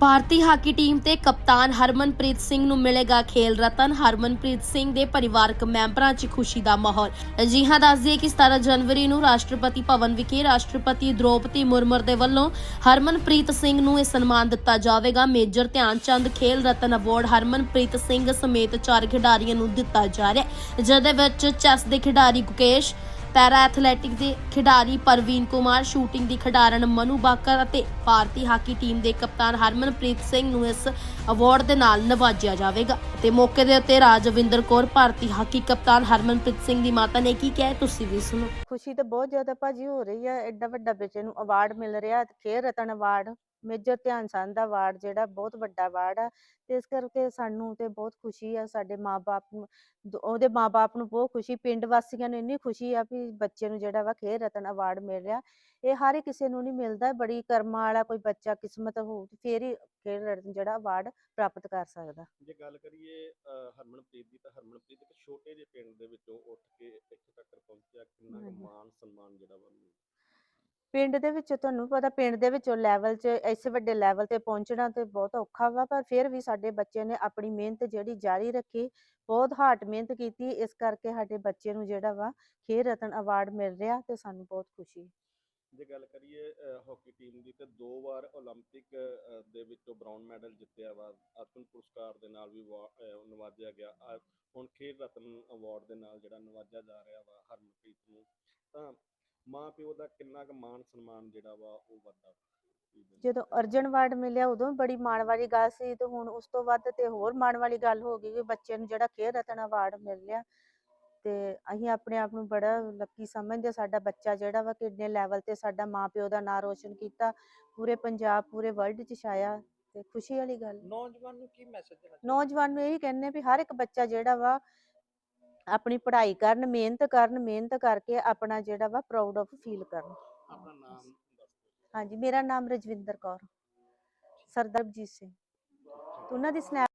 ਭਾਰਤੀ hockey team ਤੇ ਕਪਤਾਨ ਹਰਮਨਪ੍ਰੀਤ ਸਿੰਘ ਨੂੰ ਮਿਲੇਗਾ ਖੇਲ ਰਤਨ। ਹਰਮਨਪ੍ਰੀਤ ਸਿੰਘ ਦੇ ਪਰਿਵਾਰਕ ਮੈਂਬਰਾਂ 'ਚ ਖੁਸ਼ੀ ਦਾ ਮਾਹੌਲ। ਜੀ ਹਾਂ, ਦੱਸ ਦਈਏ ਕਿ 17 ਜਨਵਰੀ ਨੂੰ ਰਾਸ਼ਟਰਪਤੀ ਭਵਨ ਵਿਖੇ ਰਾਸ਼ਟਰਪਤੀ ਦ੍ਰੋਪਦੀ ਮੁਰਮੁਰ ਦੇ ਵੱਲੋਂ ਹਰਮਨਪ੍ਰੀਤ ਸਿੰਘ ਨੂੰ ਇਹ ਸਨਮਾਨ ਦਿੱਤਾ ਜਾਵੇਗਾ। ਮੇਜਰ ਧਿਆਨ ਚੰਦ ਖੇਲ ਰਤਨ ਅਵਾਰਡ ਹਰਮਨਪ੍ਰੀਤ ਸਿੰਘ ਸਮੇਤ ਚਾਰ ਖਿਡਾਰੀਆਂ ਨੂੰ ਦਿੱਤਾ ਜਾ ਰਿਹਾ ਹੈ, ਜਿਹਦੇ ਵਿੱਚ ਚੈਸ ਦੇ ਖਿਡਾਰੀ ਗੁਕੇਸ਼ ਪੈਰਾ ਐਥਲੈਟਿਕ ਦੇ ਖਿਡਾਰੀ ਪਰਵੀਨ ਕੁਮਾਰ, ਸ਼ੂਟਿੰਗ ਦੀ ਖਿਡਾਰਨ ਮਨੂ ਬਾਕਰ ਅਤੇ ਭਾਰਤੀ ਹਾਕੀ ਟੀਮ ਦੇ ਕਪਤਾਨ ਹਰਮਨਪ੍ਰੀਤ ਸਿੰਘ ਨੂੰ ਇਸ ਅਵਾਰਡ ਦੇ ਨਾਲ ਨਵਾਜਿਆ ਜਾਵੇਗਾ। ਤੇ ਮੌਕੇ ਦੇ ਉੱਤੇ ਰਾਜਵਿੰਦਰ ਕੌਰ, ਭਾਰਤੀ ਹਾਕੀ ਕਪਤਾਨ ਹਰਮਨਪ੍ਰੀਤ ਸਿੰਘ ਦੀ ਮਾਤਾ ਨੇ ਕੀ ਕਿਹਾ ਤੁਸੀਂ ਵੀ ਸੁਣੋ। ਖੁਸ਼ੀ ਤਾਂ ਬਹੁਤ ਜ਼ਿਆਦਾ ਭਾਜੀ ਹੋ ਰਹੀ ਹੈ ਐਡਾ ਵੱਡਾ ਬੱਚੇ ਨੂੰ ਅਵਾਰਡ ਮਿਲ ਰਿਹਾ ਤੇ ਰਤਨ ਅਵਾਰਡ ਮੇਜਰ ਧਿਆਨ ਚੰਦ ਦਾ ਅਵਾਰਡ ਜਿਹੜਾ ਬਹੁਤ ਵੱਡਾ ਅਵਾਰਡ ਆ, ਤੇ ਇਸ ਕਰਕੇ ਸਾਨੂੰ ਤੇ ਬਹੁਤ ਖੁਸ਼ੀ ਆ, ਸਾਡੇ ਮਾਪੇ ਉਹਦੇ ਮਾਪੇ ਨੂੰ ਬਹੁਤ ਖੁਸ਼ੀ, ਪਿੰਡ ਵਾਸੀਆਂ ਨੂੰ ਇੰਨੀ ਖੁਸ਼ੀ ਆ ਵੀ ਬੱਚੇ ਨੂੰ ਜਿਹੜਾ ਵਾ ਖੇਲ ਰਤਨ ਅਵਾਰਡ ਮਿਲ ਰਿਹਾ, ਇਹ ਹਰ ਕਿਸੇ ਨੂੰ ਨਹੀਂ ਮਿਲਦਾ, ਬੜੀ ਕਰਮਾਂ ਵਾਲਾ ਕੋਈ ਬੱਚਾ ਕਿਸਮਤ ਹੋਊ ਤੇ ਫੇਰ ਹੀ ਖੇਲ ਰਤਨ ਜਿਹੜਾ ਅਵਾਰਡ ਪ੍ਰਾਪਤ ਕਰ ਸਕਦਾ। ਜੇ ਗੱਲ ਕਰੀਏ ਹਰਮਨਪ੍ਰੀਤ ਦੀ ਤਾਂ ਹਰਮਨਪ੍ਰੀਤ ਇੱਕ ਛੋਟੇ ਜਿਹੇ ਪਿੰਡ ਦੇ ਵਿੱਚੋਂ ਉੱਠ ਕੇ ਇੱਥੇ ਤੱਕ ਕਿੰਨਾ ਕੁ ਹਾਂਜੀ। ਮਾਣ ਸਨਮਾਨ ਜਿਹੜਾ ਵਾ ਉਹਨੂੰ ਪਿੰਡ ਦੇ ਵਿੱਚ ਤੁਹਾਨੂੰ ਪਤਾ ਪਿੰਡ ਦੇ ਵਿੱਚੋਂ ਲੈਵਲ 'ਚ ਐਸੇ ਵੱਡੇ ਲੈਵਲ ਤੇ ਪਹੁੰਚਣਾ ਤੇ ਬਹੁਤ ਔਖਾ ਵਾ ਪਰ ਫਿਰ ਵੀ ਸਾਡੇ ਬੱਚੇ ਨੇ ਆਪਣੀ ਮਿਹਨਤ ਜਿਹੜੀ ਜਾਰੀ ਰੱਖੀ ਬਹੁਤ ਹਾਰਡ ਮਿਹਨਤ ਕੀਤੀ ਇਸ ਕਰਕੇ ਸਾਡੇ ਬੱਚੇ ਨੂੰ ਜਿਹੜਾ ਵਾ ਖੇਲ ਰਤਨ ਅਵਾਰਡ ਮਿਲ ਰਿਹਾ ਤੇ ਸਾਨੂੰ ਬਹੁਤ ਖੁਸ਼ੀ ਹੈ। ਜੇ ਗੱਲ ਕਰੀਏ ਅਹ ਹਾਕੀ ਟੀਮ ਦੀ ਤੇ ਦੋ ਵਾਰ 올림픽 ਅਹ, ਦੇ ਵਿੱਚੋਂ ਬ੍ਰਾਊਨ ਮੈਡਲ ਜਿੱਤਿਆ ਵਾ ਅਰਜੁਨ ਪੁਰਸਕਾਰ ਦੇ ਨਾਲ ਵੀ ਵਾ- ਅਹ, ਨਵਾਜਿਆ ਗਿਆ ਅਹ, ਹੁਣ ਖੇਲ ਰਤਨ ਅਵਾਰਡ ਦੇ ਨਾਲ ਜਿਹੜਾ ਨਵਾਜਿਆ ਜਾ ਰਿਹਾ ਵਾ ਹਰਮਨਪ੍ਰੀਤ ਨੂੰ ਤਾਂ ਮਾਂ ਪਿਓ ਦਾ ਕਿੰਨਾ ਕੁ ਮਾਣ ਸਨਮਾਨ ਜਿਹੜਾ ਵਾ ਉਹ ਵੱਧਦਾ ਜਦੋਂ ਅਰਜਨ ਅਵਾਰਡ ਮਿਲਿਆ ਉਦੋਂ ਬੜੀ ਮਾਣ ਵਾਲੀ ਗੱਲ ਸੀ ਤੇ ਹੁਣ ਉਸ ਤੋਂ ਵੱਧ ਤੇ ਹੋਰ ਮਾਣ ਵਾਲੀ ਗੱਲ ਹੋ ਗਈ ਕਿ ਬੱਚੇ ਨੂੰ ਜਿਹੜਾ ਖੇਲ ਰਤਨ ਅਵਾਰਡ ਮਿਲ ਰਿਹਾ ਤੇ ਅਸੀਂ ਆਪਣੇ ਆਪ ਨੂੰ ਬੜਾ ਲੱਕੀ ਸਮਝਦੇ ਸਾਡਾ ਬੱਚਾ ਜਿਹੜਾ ਵਾ ਕਿੰਨੇ ਲੈਵਲ ਤੇ ਸਾਡਾ ਮਾਪਿਓ ਦਾ ਨਾਂ ਰੋਸ਼ਨ ਕੀਤਾ ਪੂਰੇ ਪੰਜਾਬ ਪੂਰੇ ਵਰਲਡ 'ਚ ਛਾਇਆ ਤੇ ਖੁਸ਼ੀ ਵਾਲੀ ਗੱਲ। ਨੌਜਵਾਨ ਨੂੰ ਕੀ ਮੈਸੇਜ ਦੇਣਾ ਚਾਹੁੰਦੇ? ਨੌਜਵਾਨ ਨੂੰ ਇਹੀ ਕਹਿੰਨੇ ਵੀ ਹਰ ਇੱਕ ਬੱਚਾ ਜਿਹੜਾ ਵਾ ਆਪਣੀ ਪੜ੍ਹਾਈ ਕਰਨ ਮਿਹਨਤ ਕਰਨ ਮਿਹਨਤ ਕਰਕੇ ਆਪਣਾ ਜਿਹੜਾ ਵਾ ਪ੍ਰਾਊਡ ਆਫ ਫੀਲ ਕਰਨ। ਆਪਣਾ ਨਾਮ ਹਾਂਜੀ ਮੇਰਾ ਨਾਮ ਰਜਵਿੰਦਰ ਕੌਰ। ਸਰਦਾਰਜੀਤ ਸਿੰਘ। ਉਹਨਾਂ ਦੀ ਸਨੈਪ